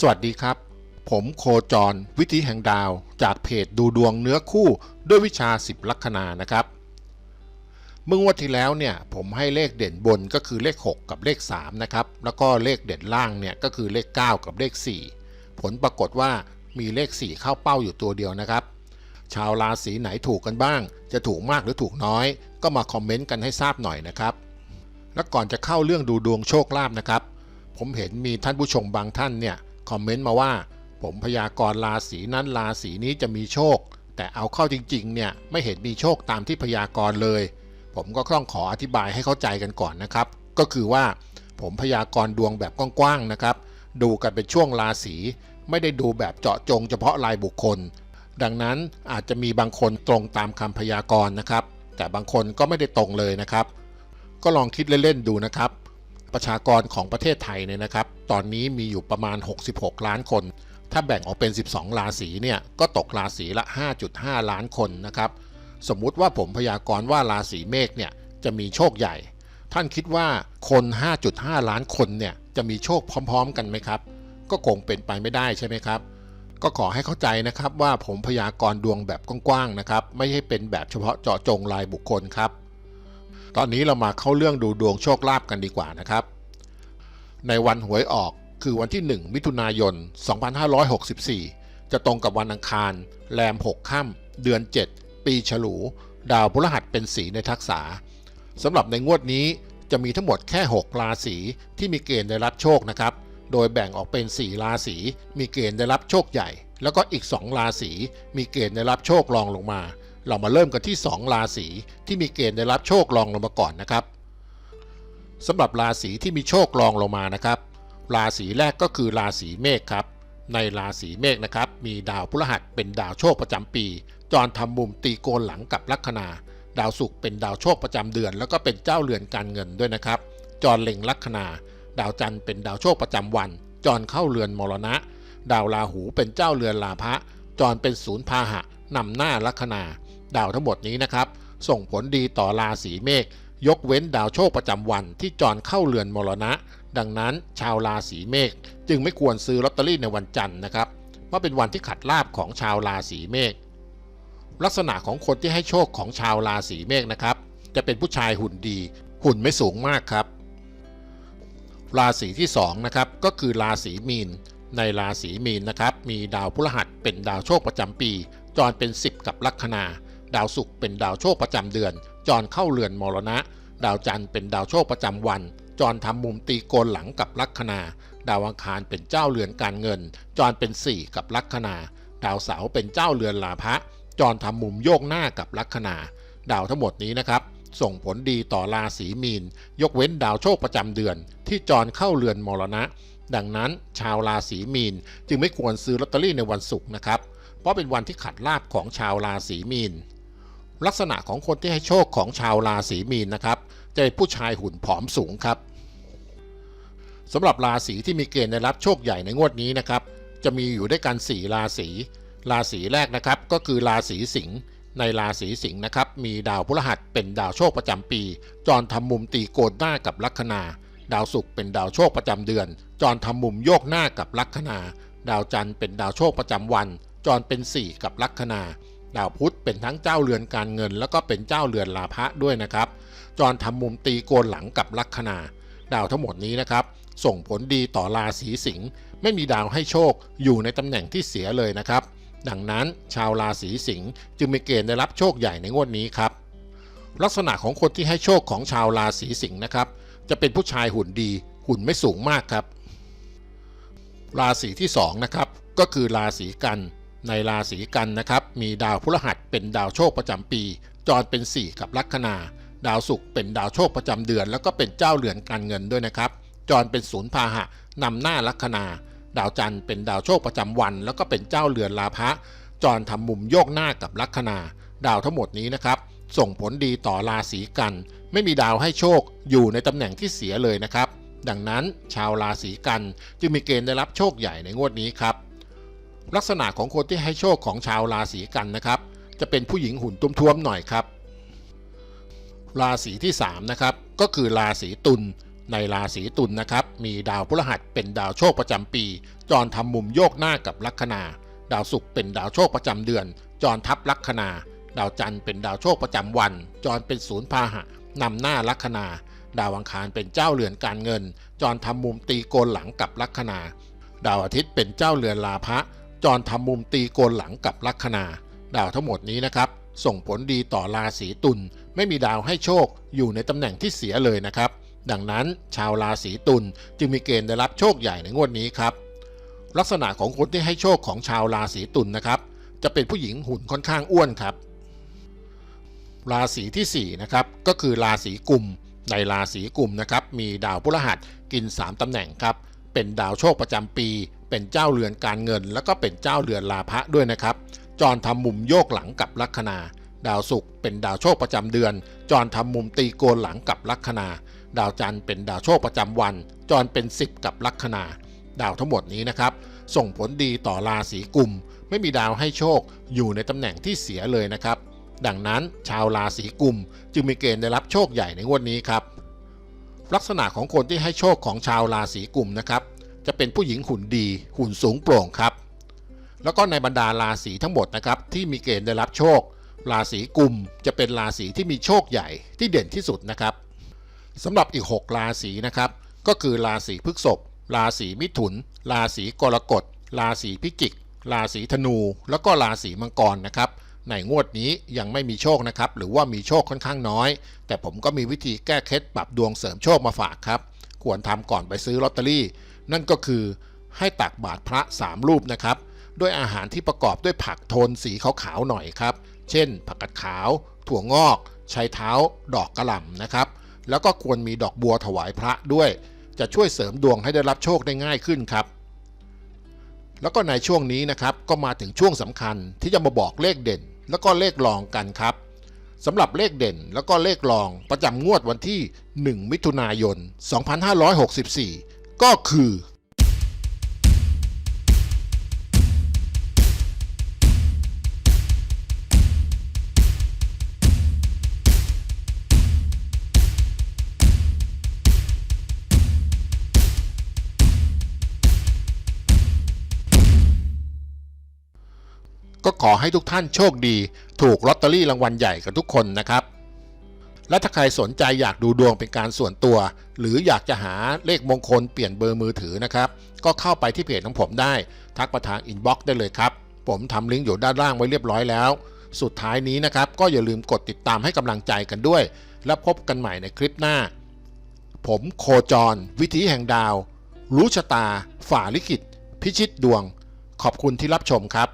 สวัสดีครับ ผมโคจร วิธีแห่งดาวจากเพจดูดวงเนื้อคู่ด้วยวิชา 10 ลัคนานะครับ เมื่องวดที่แล้วเนี่ยผมให้เลขเด่นบนก็คือเลข 6 กับเลข 3 นะครับ แล้วก็เลขเด่นล่างเนี่ยก็คือเลข 9 กับเลข 4 ผลปรากฏว่ามีเลข 4 เข้าเป้าอยู่ตัวเดียวนะครับ ชาวราศีไหนถูกกันบ้าง จะถูกมากหรือถูกน้อย ก็มาคอมเมนต์กันให้ทราบหน่อยนะครับ แล้วก่อนจะเข้าเรื่องดูดวงโชคลาภนะครับผมเห็นมีท่านผู้ชมบางท่านเนี่ย คอมเมนต์มาว่า ผมพยากรณ์ราศีนั้นราศีนี้จะมีโชค แต่เอาเข้าจริงๆเนี่ยไม่เห็นมีโชคตามที่พยากรณ์เลย ผมก็ต้องขออธิบายให้เข้าใจกันก่อนนะครับ ก็คือว่าผมพยากรณ์ดวงแบบกว้างๆนะครับ ดูกันเป็นช่วงราศีไม่ได้ดูแบบเจาะจงเฉพาะรายบุคคล ดังนั้นอาจจะมีบางคนตรงตามคำพยากรณ์นะครับ แต่บางคนก็ไม่ได้ตรงเลยนะครับ ก็ลองคิดเล่นๆดูนะครับ ประชากรของประเทศไทยเนี่ยนะครับ ตอนนี้มีอยู่ประมาณ 66 ล้านคน ถ้าแบ่งออกเป็น 12 ราศีเนี่ย ก็ตกราศีละ 5.5 ล้านคนนะครับ สมมุติว่าผมพยากรณ์ว่าราศีเมษเนี่ยจะมีโชคใหญ่ ท่านคิดว่าคน 5.5 ล้านคนเนี่ยจะมีโชคพร้อม ๆ กันไหมครับ ก็คงเป็นไปไม่ได้ใช่ไหมครับ ก็ขอให้เข้าใจนะครับว่าผมพยากรณ์ดวงแบบกว้างๆนะครับ ไม่ใช่เป็นแบบเฉพาะเจาะจงรายบุคคลครับ ตอนนี้เรามาเข้าเรื่องดูดวงโชคลาภกันดีกว่านะครับ ในวันหวยออกคือวันที่ 1 มิถุนายน 2564 จะตรงกับวันอังคาร แรม 6 ค่ำเดือน 7 ปีฉลู ดาวพฤหัสเป็นสีในทักษะสำหรับในงวดนี้จะมีทั้งหมดแค่ 6 ราศีที่มีเกณฑ์ได้รับโชคนะครับ โดยแบ่งออกเป็น 4 ราศีมีเกณฑ์ได้รับโชคใหญ่ แล้วก็อีก 2 ราศีมีเกณฑ์ได้รับโชครองลงมา เรามาเริ่มกันที่ 2 ราศีที่มีเกณฑ์ได้รับโชครองลงมาก่อนนะครับสำหรับราศีที่มีโชครองลงมานะครับ ราศีแรกก็คือราศีเมษครับ ในราศีเมษนะครับ มีดาวพฤหัสเป็นดาวโชคประจำปี จรทำมุมตีโกนหลังกับลัคนา ดาวศุกร์เป็นดาวโชคประจำเดือน แล้วก็เป็นเจ้าเรือนการเงินด้วยนะครับ จรเล็งลัคนา ดาวจันทร์เป็นดาวโชคประจำวัน จรเข้าเรือนมรณะ ดาวราหูเป็นเจ้าเรือนลาภะจรเป็นศูนย์พาหะนำหน้าลัคนา ดาวทั้งหมดนี้นะครับ ส่งผลดีต่อราศีเมษยกเว้นดาวโชคประจำวันที่จรเข้าเรือนมรณะ ดังนั้นชาวราศีเมษจึงไม่ควรซื้อลอตเตอรี่ในวันจันทร์นะครับเพราะเป็นวันที่ขัดลาบของชาวราศีเมษลักษณะของคนที่ให้โชคของชาวราศีเมษนะครับ จะเป็นผู้ชายหุ่นดี หุ่นไม่สูงมากครับ ราศีที่2นะครับก็คือราศีมีน ในราศีมีนนะครับมีดาวพฤหัสเป็นดาวโชคประจำปี จรเป็น 10 กับลัคนา ดาวศุกร์เป็นดาวโชคประจำเดือน จรเข้าเรือนมรณะ ดาวจันทร์เป็นดาวโชคประจำวัน จรทำมุมตีโกนหลังกับลัคนา ดาวอังคารเป็นเจ้าเรือนการเงิน จรเป็น4กับลัคนา ดาวเสาร์เป็นเจ้าเรือนลาภะจรทำมุมโยกหน้ากับลัคนา ดาวทั้งหมดนี้นะครับ ส่งผลดีต่อราศีมีน ยกเว้นดาวโชคประจำเดือน ที่จรเข้าเรือนมรณะ ดังนั้นชาวราศีมีนจึงไม่ควรซื้อลอตเตอรี่ในวันศุกร์นะครับ เพราะเป็นวันที่ขัดลาบของชาวราศีมีน ลักษณะของคนที่ให้โชคของชาวราศีมีนนะครับ จะเป็นผู้ชายหุ่นผอมสูงครับสำหรับราศีที่มีเกณฑ์ได้รับโชคใหญ่ในงวดนี้นะครับ จะมีอยู่ด้วยกัน 4 ราศีราศีแรกนะครับก็คือราศีสิงห์ในราศีสิงห์นะครับ มีดาวพฤหัสเป็นดาวโชคประจำปี จรทำมุมตีโกนหน้ากับลัคนา ดาวศุกร์เป็นดาวโชคประจำเดือน จรทำมุมโยกหน้ากับลัคนา ดาวจันทร์เป็นดาวโชคประจำวัน จรเป็น 4 กับลัคนา ดาวพุธเป็นทั้งเจ้าเรือนการเงิน แล้วก็เป็นเจ้าเรือนลาภะด้วยนะครับ จรทำมุมตีโกนหลังกับลัคนา ดาวทั้งหมดนี้นะครับ ส่งผลดีต่อราศีสิงห์ไม่มีดาวให้โชคอยู่ในตำแหน่งที่เสียเลยนะครับ ดังนั้นชาวราศีสิงห์จึงมีเกณฑ์ได้รับโชคใหญ่ในงวดนี้ครับ ลักษณะของคนที่ให้โชคของชาวราศีสิงห์นะครับ จะเป็นผู้ชายหุ่นดี หุ่นไม่สูงมากครับ ราศีที่2นะครับก็คือราศีกัน ในราศีกันนะครับ มีดาวพฤหัสเป็นดาวโชคประจำปี จรเป็น 4 กับลัคนา ดาวศุกร์เป็นดาวโชคประจำเดือน แล้วก็เป็นเจ้าเรือนการเงินด้วยนะครับ จรเป็นศูนย์พาหะนำหน้าลัคนา ดาวจันทร์เป็นดาวโชคประจำวัน แล้วก็เป็นเจ้าเรือนลาภะจรทำมุมโยกหน้ากับลัคนา ดาวทั้งหมดนี้นะครับ ส่งผลดีต่อราศีกัน ไม่มีดาวให้โชคอยู่ในตำแหน่งที่เสียเลยนะครับ ดังนั้นชาวราศีกันจึงมีเกณฑ์ได้รับโชคใหญ่ในงวดนี้ครับ ลักษณะของคนที่ให้โชคของชาวราศีกันนะครับ จะเป็นผู้หญิงหุ่นตุ้มๆหน่อยครับ ราศีที่3นะครับก็คือราศีตุลในราศีตุลนะครับ มีดาวพฤหัสเป็นดาวโชคประจำปี จรทำมุมโยกหน้ากับลัคนา ดาวศุกร์เป็นดาวโชคประจำเดือน จรทับลัคนา ดาวจันทร์เป็นดาวโชคประจำวัน จรเป็นศูนย์พาหะนำหน้าลัคนา ดาวอังคารเป็นเจ้าเรือนการเงิน จรทำมุมตีโกนหลังกับลัคนา ดาวอาทิตย์เป็นเจ้าเรือนลาภะ จรทำมุมตีโกนหลังกับลัคนา ดาวทั้งหมดนี้นะครับ ส่งผลดีต่อราศีตุลไม่มีดาวให้โชคอยู่ในตำแหน่งที่เสียเลยนะครับ ดังนั้นชาวราศีตุลจึงมีเกณฑ์ได้รับโชคใหญ่ในงวดนี้ครับ ลักษณะของคนที่ให้โชคของชาวราศีตุลนะครับ จะเป็นผู้หญิงหุ่นค่อนข้างอ้วนครับ ราศีที่4นะครับก็คือราศีกุมในราศีกุมนะครับมีดาวพฤหัสกิน 3ตำแหน่งครับเป็นดาวโชคประจำปี เป็นเจ้าเรือนการเงิน แล้วก็เป็นเจ้าเรือนลาภะด้วยนะครับ จรทำมุมโยกหลังกับลัคนา ดาวศุกร์เป็นดาวโชคประจำเดือน จรทำมุมตีโกนหลังกับลัคนา ดาวจันทร์เป็นดาวโชคประจำวัน จรเป็น 10 กับลัคนา ดาวทั้งหมดนี้นะครับ ส่งผลดีต่อราศีกุม ไม่มีดาวให้โชคอยู่ในตำแหน่งที่เสียเลยนะครับ ดังนั้นชาวราศีกุม จึงมีเกณฑ์ได้รับโชคใหญ่ในงวดนี้ครับลักษณะของคนที่ให้โชคของชาวราศีกุมนะครับ จะเป็นผู้หญิงหุ่นดีหุ่นสูงโปร่งครับ แล้วก็ในบรรดาราศีทั้งหมดนะครับที่มีเกณฑ์ได้รับโชค ราศีกุมจะเป็นราศีที่มีโชคใหญ่ที่เด่นที่สุดนะครับสำหรับอีก 6 ราศีนะครับ ก็คือราศีพฤษภราศีมิถุน ราศีกรกฎ ราศีพิจิก ราศีธนู แล้วก็ราศีมังกรนะครับ ในงวดนี้ยังไม่มีโชคนะครับ หรือว่ามีโชคค่อนข้างน้อย แต่ผมก็มีวิธีแก้เคล็ดปรับดวงเสริมโชคมาฝากครับ ควรทำก่อนไปซื้อลอตเตอรี่ นั่นก็คือให้ตักบาตรพระ3รูปนะครับ ด้วยอาหารที่ประกอบด้วยผักโทนสีขาวๆหน่อยครับ เช่น ผักกาดขาว ถั่วงอกชัยเท้า ดอกกระหล่ำนะครับ แล้วก็ควรมีดอกบัวถวายพระด้วย จะช่วยเสริมดวงให้ได้รับโชคได้ง่ายขึ้นครับ แล้วก็ในช่วงนี้นะครับก็มาถึงช่วงสำคัญที่จะมาบอกเลขเด่น แล้วก็เลขรองกันครับสำหรับเลขเด่นแล้วก็เลขรองประจำงวดวันที่ 1 มิถุนายน 2564 ก็คือ ก็ขอให้ทุกท่านโชคดี ถูกลอตเตอรี่รางวัลใหญ่กันทุกคนนะครับ และถ้าใครสนใจอยากดูดวงเป็นการส่วนตัว หรืออยากจะหาเลขมงคลเปลี่ยนเบอร์มือถือนะครับ ก็เข้าไปที่เพจของผมได้ ทักมาทางอินบ็อกซ์ได้เลยครับ ผมทำลิงก์อยู่ด้านล่างไว้เรียบร้อยแล้ว สุดท้ายนี้นะครับ ก็อย่าลืมกดติดตามให้กำลังใจกันด้วย แล้วพบกันใหม่ในคลิปหน้า ผมโคจร วิถีแห่งดาว รู้ชะตา ฝ่าลิขิต พิชิตดวง ขอบคุณที่รับชมครับ